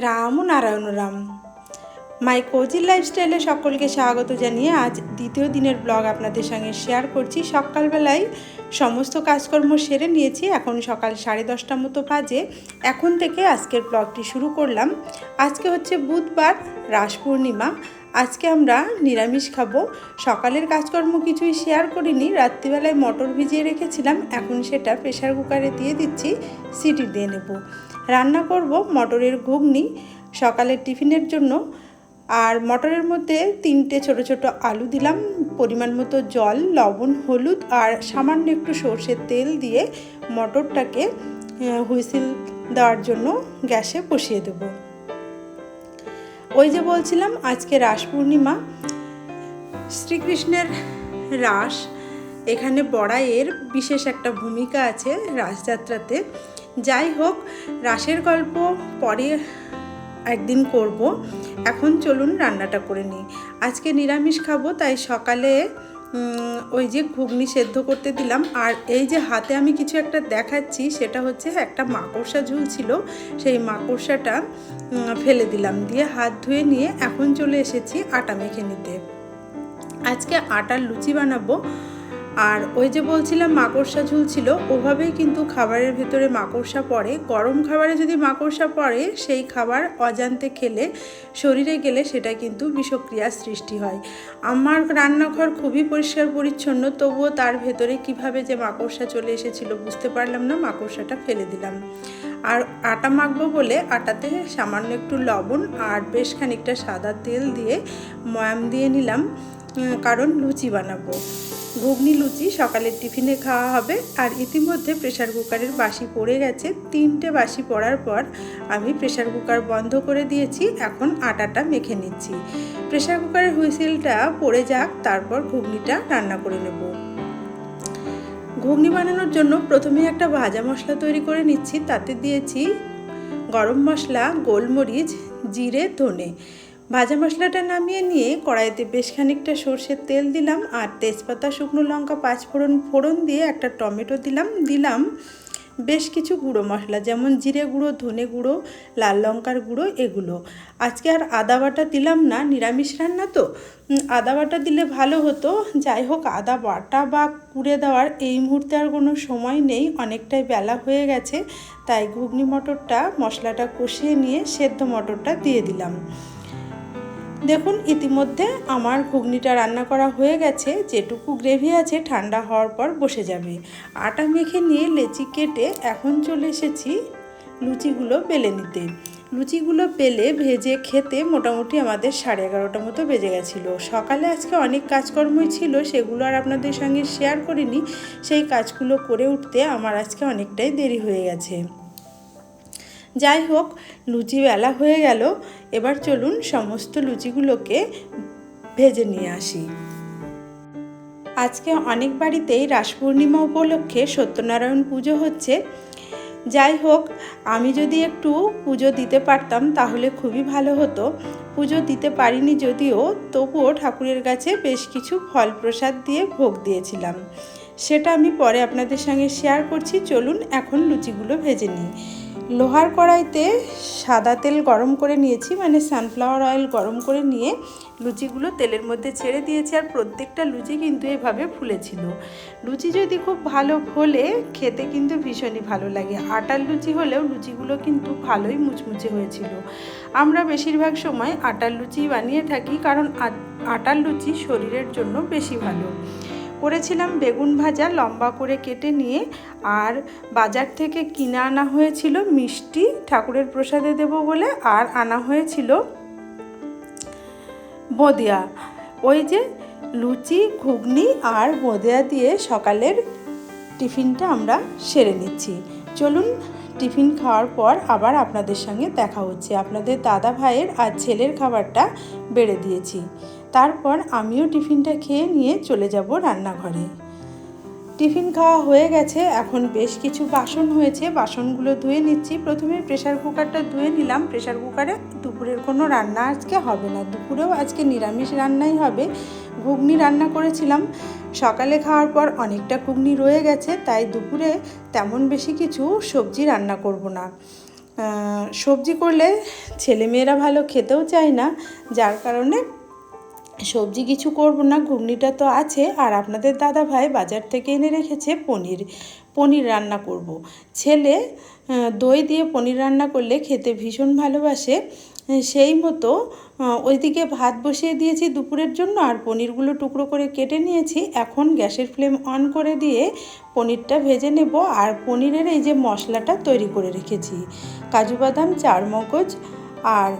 রাম ও Narayan Ram. My cozy লাইফস্টাইলে সকলকে স্বাগত জানিয়ে আজ দ্বিতীয় দিনের ব্লগ আপনাদের সঙ্গে শেয়ার করছি। সকালবেলায় সমস্ত কাজকর্ম সেরে নিয়েছি। এখন সকাল সাড়ে দশটা মতো বাজে। এখন থেকে আজকের ব্লগটি শুরু করলাম। আজকে হচ্ছে বুধবার, রাস পূর্ণিমা। আজকে আমরা নিরামিষ খাব। সকালের কাজকর্ম কিছুই শেয়ার করিনি। রাত্রিবেলায় মটর ভিজিয়ে রেখেছিলাম। এখন সেটা প্রেশার কুকারে দিয়ে দিচ্ছি। সিটি দিয়ে নেব। রান্না করব মটরের ঘুগনি সকালের টিফিনের জন্য। আর মটরের মধ্যে তিনটে ছোট ছোট আলু দিলাম, পরিমাণ মতো জল, লবণ, হলুদ আর সামান্য একটু সর্ষের তেল দিয়ে মটরটাকে হুইসিল দেওয়ার জন্য গ্যাসে বসিয়ে দেবো। ওই যে বলছিলাম, আজকে রাস পূর্ণিমা। শ্রীকৃষ্ণের রাস, এখানে বড়াইয়ের বিশেষ একটা ভূমিকা আছে রাসযাত্রাতে। যাই হোক, রাসের গল্প পরে একদিন করব। এখন চলুন রান্নাটা করে নিই। আজকে নিরামিষ খাব, তাই সকালে ওই যে ঘুগনি সেদ্ধ করতে দিলাম। আর এই যে হাতে আমি কিছু একটা দেখাচ্ছি, সেটা হচ্ছে একটা মাকড়সা ঝুল ছিল, সেই মাকড়সাটা ফেলে দিলাম। দিয়ে হাত ধুয়ে নিয়ে এখন চলে এসেছি আটা মেখে নিতে। আজকে আটার লুচি বানাবো। আর ওই যে বলছিলাম মাকড়সা ঝুল ছিল ওভাবেই কিন্তু খাবারের ভেতরে মাকড়সা পড়ে। গরম খাবারে যদি মাকড়সা পড়ে, সেই খাবার অজান্তে খেলে, শরীরে গেলে সেটা কিন্তু বিষক্রিয়ার সৃষ্টি হয়। আমার রান্নাঘর খুবই পরিষ্কার পরিচ্ছন্ন, তবুও তার ভেতরে কীভাবে যে মাকড়সা চলে এসেছিল বুঝতে পারলাম না, মাকড়সাটা ফেলে দিলাম। আর আটা মাখবো বলে আটাতে সামান্য একটু লবণ আর বেশ খানিকটা সাদা তেল দিয়ে ময়াম দিয়ে নিলাম কারণ লুচি বানাবো। ঘুগনি, লুচি সকালের টিফিনে খাওয়া হবে। আর ইতিমধ্যে প্রেশার কুকারের বাসি পড়ে গেছে। তিনটে বাসি পড়ার পর আমি প্রেশার কুকার বন্ধ করে দিয়েছি। এখন আটাটা মেখে নিচ্ছি। প্রেশার কুকারের হুইসেলটা পড়ে যাক, তারপর ঘুগনিটা রান্না করে নেব। ঘুগনি বানানোর জন্য প্রথমে একটা ভাজা মশলা তৈরি করে নিচ্ছি। তাতে দিয়েছি গরম মশলা, গোলমরিচ, জিরে, ধনে। ভাজা মশলাটা নামিয়ে নিয়ে কড়াইতে বেশ খানিকটা সর্ষের তেল দিলাম আর তেজপাতা, শুকনো লঙ্কা পাঁচ ফোড়ন ফোড়ন দিয়ে একটা টমেটো দিলাম। দিলাম বেশ কিছু গুঁড়ো মশলা, যেমন জিরে গুঁড়ো, ধনে গুঁড়ো, লাল লঙ্কার গুঁড়ো, এগুলো। আজকে আর আদা বাটা দিলাম না, নিরামিষ রান্না তো। আদা বাটা দিলে ভালো হতো। যাই হোক, আদা বাটা বা কুড়ে দেওয়ার এই মুহূর্তে আর কোনো সময় নেই, অনেকটাই বেলা হয়ে গেছে। তাই ঘুগনি মটরটা, মশলাটা কষিয়ে নিয়ে সেদ্ধ মটরটা দিয়ে দিলাম। দেখুন, ইতিমধ্যে আমার ঘুগনিটা রান্না করা হয়ে গেছে। যেটুকু গ্রেভি আছে, ঠান্ডা হওয়ার পর বসে যাবে। আটা মেখে নিয়ে লেচি কেটে এখন চলে এসেছি লুচিগুলো বেলে নিতে। লুচিগুলো পেলে ভেজে খেতে মোটামুটি আমাদের সাড়ে এগারোটা মতো বেজে গেছিল। সকালে আজকে অনেক কাজকর্মই ছিল, সেগুলো আর আপনাদের সঙ্গে শেয়ার করিনি। সেই কাজগুলো করে উঠতে আমার আজকে অনেকটাই দেরি হয়ে গেছে। যাই হোক লুচি বেলা হয়ে গেল। এবার চলুন সমস্ত লুচিগুলোকে ভেজে নিয়ে আসি। আজকে অনেক বাড়িতেই রাস পূর্ণিমা উপলক্ষে সত্যনারায়ণ পুজো হচ্ছে। যাই হোক, আমি যদি একটু পুজো দিতে পারতাম তাহলে খুবই ভালো হতো। পুজো দিতে পারিনি যদিও, তবুও ঠাকুরের কাছে বেশ কিছু ফল প্রসাদ দিয়ে ভোগ দিয়েছিলাম। সেটা আমি পরে আপনাদের সঙ্গে শেয়ার করছি। চলুন এখন লুচিগুলো ভেজে নিই। লোহার কড়াইতে সাদা তেল গরম করে নিয়েছি মানে সানফ্লাওয়ার অয়েল গরম করে নিয়ে লুচিগুলো তেলের মধ্যে ছেড়ে দিয়েছি আর প্রত্যেকটা লুচি কিন্তু এভাবে ফুলেছিল। লুচি যদি খুব ভালো ফোলে, খেতে কিন্তু ভীষণই ভালো লাগে। আটার লুচি হলেও লুচিগুলো কিন্তু ভালোই মুচমুচে হয়েছিল। আমরা বেশিরভাগ সময় আটার লুচি বানিয়ে থাকি কারণ আটার লুচি শরীরের জন্য বেশি ভালো। করেছিলাম বেগুন ভাজা লম্বা করে কেটে নিয়ে, আর বাজার থেকে কিনে আনা হয়েছিল মিষ্টি ঠাকুরের প্রসাদে দেব বলে, আর আনা হয়েছিল বোঁদিয়া। ওই যে লুচি, ঘুগনি আর বোঁদিয়া দিয়ে সকালের টিফিনটা আমরা সেরে নিচ্ছি। চলুন টিফিন খাওয়ার পর আবার আপনাদের সঙ্গে দেখা হচ্ছে। আপনাদের দাদা ভাইয়ের আর ছেলের খাবারটা বেড়ে দিয়েছি। তারপর আমিও টিফিনটা খেয়ে নিয়ে চলে যাব রান্নাঘরে। টিফিন খাওয়া হয়ে গেছে, এখন বেশ কিছু বাসন হয়েছে। বাসনগুলো ধুয়ে নিচ্ছি। প্রথমে প্রেশার কুকারটা ধুয়ে নিলাম। প্রেশার কুকারে দুপুরের কোনো রান্না আজকে হবে না। দুপুরেও আজকে নিরামিষ রান্নাই হবে। ঘুগনি রান্না করেছিলাম। সকালে খাওয়ার পর অনেকটা ঘুগনি রয়ে গেছে, তাই দুপুরে তেমন বেশি কিছু সবজি রান্না করব না। সবজি করলে ছেলেমেয়েরা ভালো খেতেও চায় না, যার কারণে সবজি কিছু করব না, ঘুগনিটা তো আছে। আর আপনাদের দাদা ভাই বাজার থেকে এনে রেখেছে পনির পনির রান্না করব। ছেলে দই দিয়ে পনির রান্না করলে খেতে ভীষণ ভালোবাসে। সেই মতো ওইদিকে ভাত বসিয়ে দিয়েছি দুপুরের জন্য আর পনিরগুলো টুকরো করে কেটে নিয়েছি। এখন গ্যাসের ফ্লেম অন করে দিয়ে পনিরটা ভেজে নেব আর পনিরের এই যে মশলাটা তৈরি করে রেখেছি। কাজু বাদাম চার মগজ আর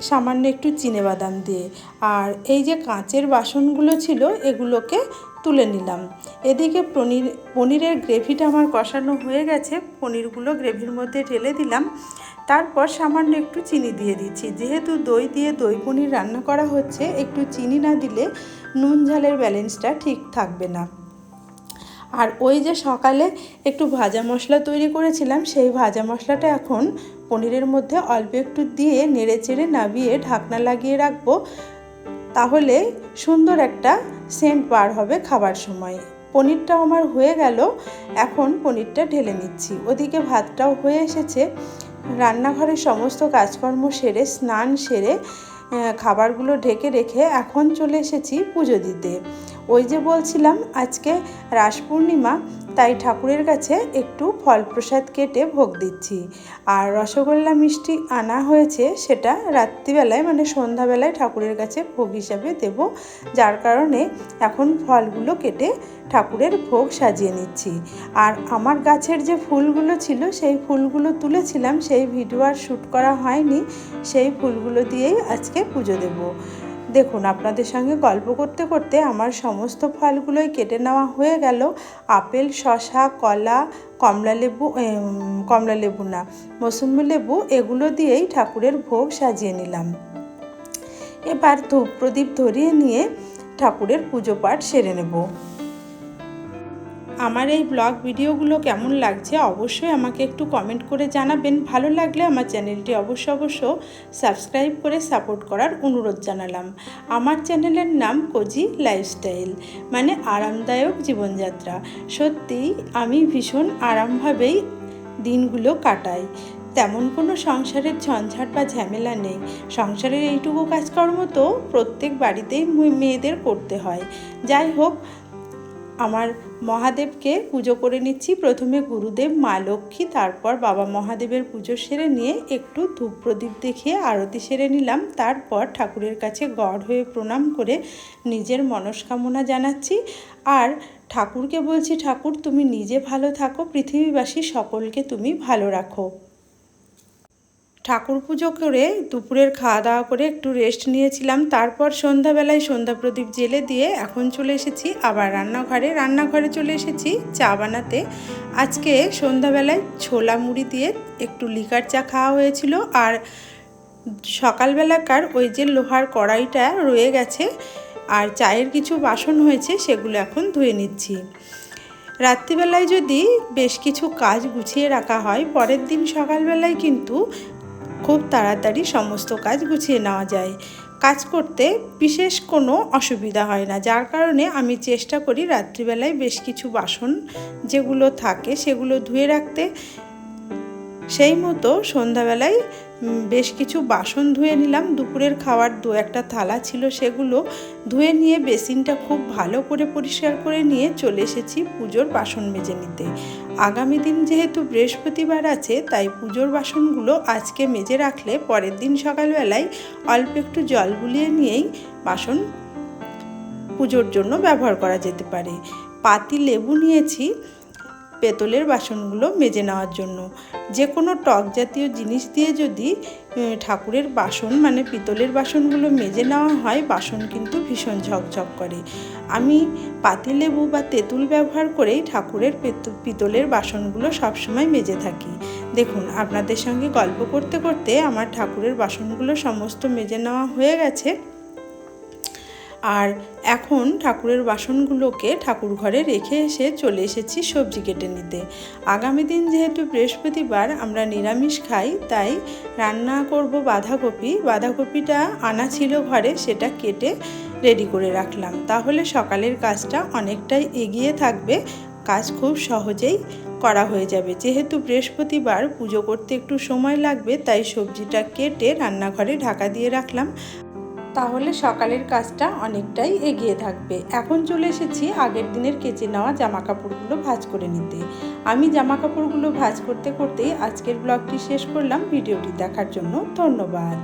সামান্য একটু চিনে বাদাম দিয়ে। আর এই যে কাঁচের বাসনগুলো ছিল, এগুলোকে তুলে নিলাম। এদিকে পনির, পনিরের গ্রেভিটা আমার কষানো হয়ে গেছে। পনিরগুলো গ্রেভির মধ্যে ঢেলে দিলাম। তারপর সামান্য একটু চিনি দিয়ে দিচ্ছি। যেহেতু দই দিয়ে দই পনির রান্না করা হচ্ছে, একটু চিনি না দিলে নুন ঝালের ব্যালেন্সটা ঠিক থাকবে না। আর ওই যে সকালে একটু ভাজা মশলা তৈরি করেছিলাম, সেই ভাজা মশলাটা এখন পনিরের মধ্যে অল্প একটু দিয়ে নেড়ে চেড়ে নাবিয়ে ঢাকনা লাগিয়ে রাখব, তাহলে সুন্দর একটা সেন্ট বার হবে খাবার সময়। পনিরটাও আমার হয়ে গেল, এখন পনিরটা ঢেলে নিচ্ছি। ওদিকে ভাতটাও হয়ে এসেছে। রান্নাঘরের সমস্ত কাজকর্ম সেরে, স্নান সেরে খাবারগুলো ঢেকে রেখে এখন চলে এসেছি পুজো দিতে। ওই যে বলছিলাম, আজকে রাস পূর্ণিমা, তাই ঠাকুরের কাছে একটু ফল প্রসাদ কেটে ভোগ দিচ্ছি। আর রসগোল্লা মিষ্টি আনা হয়েছে, সেটা রাত্রিবেলায় মানে সন্ধ্যাবেলায় ঠাকুরের কাছে ভোগ হিসাবে দেব। যার কারণে এখন ফলগুলো কেটে ঠাকুরের ভোগ সাজিয়ে নিচ্ছি। আর আমার গাছের যে ফুলগুলো ছিল, সেই ফুলগুলো তুলেছিলাম, সেই ভিডিও আর শ্যুট করা হয়নি। সেই ফুলগুলো দিয়েই আজকে পুজো দেবো। দেখুন, আপনাদের সঙ্গে গল্প করতে করতে আমার সমস্ত ফলগুলোই কেটে নেওয়া হয়ে গেল। আপেল শশা কলা, কমলা লেবু কমলা লেবু না, মৌসুমি লেবু, এগুলো দিয়েই ঠাকুরের ভোগ সাজিয়ে নিলাম। এবার ধূপ প্রদীপ ধরিয়ে নিয়ে ঠাকুরের পুজো পাঠ সেরে নেব। আমার এই ব্লগ ভিডিওগুলো কেমন লাগছে অবশ্যই আমাকে একটু কমেন্ট করে জানাবেন। ভালো লাগলে আমার চ্যানেলটি অবশ্য অবশ্য সাবস্ক্রাইব করে সাপোর্ট করার অনুরোধ জানালাম। আমার চ্যানেলের নাম কোজি লাইফস্টাইল মানে আরামদায়ক জীবনযাত্রা। সত্যিই আমি ভীষণ আরামভাবেই দিনগুলো কাটাই। তেমন কোনো সংসারের ঝঞ্ঝাট বা ঝামেলা নেই। সংসারের এইটুকু কাজকর্ম তো প্রত্যেক বাড়িতেই মেয়েদের করতে হয়। যাই হোক আমার মহাদেবকে পুজো করে নিচ্ছি। প্রথমে গুরুদেব, মা লক্ষ্মী, তারপর বাবা মহাদেবের পুজো সেরে নিয়ে একটু ধূপ প্রদীপ দেখিয়ে আরতি সেরে নিলাম। তারপর ঠাকুরের কাছে গড় হয়ে প্রণাম করে নিজের মনস্কামনা জানাচ্ছি। আর ঠাকুরকে বলছি, ঠাকুর, তুমি নিজে ভালো থাকো। পৃথিবীবাসী সকলকে তুমি ভালো রাখো। ঠাকুর পুজো করে দুপুরের খাওয়া দাওয়া করে একটু রেস্ট নিয়েছিলাম। তারপর সন্ধ্যাবেলায় সন্ধ্যা প্রদীপ জেলে দিয়ে এখন চলে এসেছি, আবার রান্নাঘরে। রান্নাঘরে চলে এসেছি চা বানাতে। আজকে সন্ধ্যাবেলায় ছোলা মুড়ি দিয়ে একটু লিকার চা খাওয়া হয়েছিল। আর সকালবেলাকার ওই যে লোহার কড়াইটা রয়ে গেছে, আর চায়ের কিছু বাসন হয়েছে, সেগুলো এখন ধুয়ে নিচ্ছি। রাত্রিবেলায় যদি বেশ কিছু কাজ গুছিয়ে রাখা হয়, পরের দিন সকালবেলায় কিন্তু খুব তাড়াতাড়ি সমস্ত কাজ গুছিয়ে নেওয়া যায়। কাজ করতে বিশেষ কোনো অসুবিধা হয় না। যার কারণে আমি চেষ্টা করি রাত্রিবেলায় বেশ কিছু বাসন যেগুলো থাকে সেগুলো ধুয়ে রাখতে। সেই মতো সন্ধ্যাবেলায় বেশ কিছু বাসন ধুয়ে নিলাম। দুপুরের খাওয়ার দু একটা থালা ছিল সেগুলো ধুয়ে নিয়ে বেসিনটা খুব ভালো করে পরিষ্কার করে নিয়ে চলে এসেছি পুজোর বাসন মেজে নিতে। আগামী দিন যেহেতু বৃহস্পতিবার আছে, তাই পুজোর বাসনগুলো আজকে মেজে রাখলে পরের দিন সকালবেলায় অল্প একটু জল বুলিয়ে নিয়েই বাসন পুজোর জন্য ব্যবহার করা যেতে পারে। পাতি লেবু নিয়েছি পেতলের বাসনগুলো মেজে নেওয়ার জন্য। যে কোনো টক জাতীয় জিনিস দিয়ে যদি ঠাকুরের বাসন মানে পিতলের বাসনগুলো মেজে নেওয়া হয়, বাসন কিন্তু ভীষণ ঝকঝক করে। আমি পাতিলেবু বা তেঁতুল ব্যবহার করেই ঠাকুরের পেত- পিতলের বাসনগুলো সবসময় মেজে থাকি। দেখুন, আপনাদের সঙ্গে গল্প করতে করতে আমার ঠাকুরের বাসনগুলো সমস্ত মেজে নেওয়া হয়ে গেছে। আর এখন ঠাকুরের বাসনগুলোকে ঠাকুর ঘরে রেখে এসে চলে এসেছি সবজি কেটে নিতে। আগামী দিন যেহেতু বৃহস্পতিবার, আমরা নিরামিষ খাই, তাই রান্না করব বাঁধাকপি। বাঁধাকপিটা আনা ছিল ঘরে, সেটা কেটে রেডি করে রাখলাম। তাহলে সকালের কাজটা অনেকটাই এগিয়ে থাকবে। কাজ খুব সহজেই করা হয়ে যাবে। যেহেতু বৃহস্পতিবার, পুজো করতে একটু সময় লাগবে, তাই সবজিটা কেটে রান্নাঘরে ঢাকা দিয়ে রাখলাম। তাহলে সকালের কাজটা অনেকটাই এগিয়ে থাকবে। এখন চলে এসেছি আগের দিনের কেচে নেওয়া জামা কাপড়গুলো ভাজ করে নিতে। আমি জামা কাপড়গুলো ভাজ করতে করতেই আজকের ব্লগটি শেষ করলাম। ভিডিওটি দেখার জন্য ধন্যবাদ।